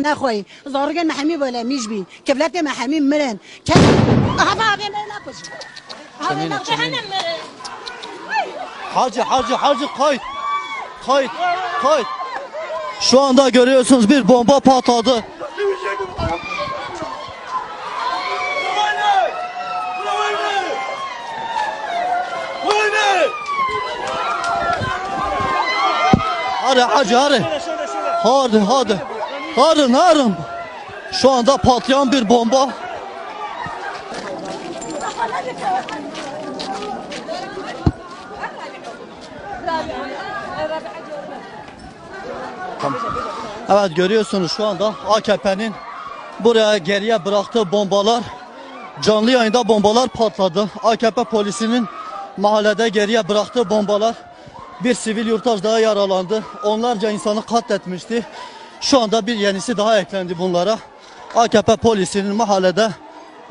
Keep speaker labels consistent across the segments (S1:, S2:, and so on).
S1: نخوي زارگن محمی بالا میش بین کبلت محمی مرن که هذا هذا ما ناقص هذا
S2: Çemine,
S1: ناقص
S2: çemine.
S1: انا مرن
S3: Hacı hacı hacı kayıt. Kayıt. Kayıt. Şu anda görüyorsunuz bir bomba patladı. Hadi hacı hadi. Hadi hadi. Hadi narım. Şu anda patlayan bir bomba. Evet görüyorsunuz şu anda AKP'nin buraya geriye bıraktığı bombalar canlı yayında bombalar patladı. AKP polisinin mahallede geriye bıraktığı bombalar bir sivil yurttaş daha yaralandı. Onlarca insanı katletmişti. Şu anda bir yenisi daha eklendi bunlara. AKP polisinin mahallede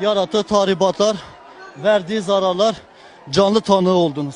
S3: yarattığı tahribatlar, verdiği zararlar canlı tanığı oldunuz.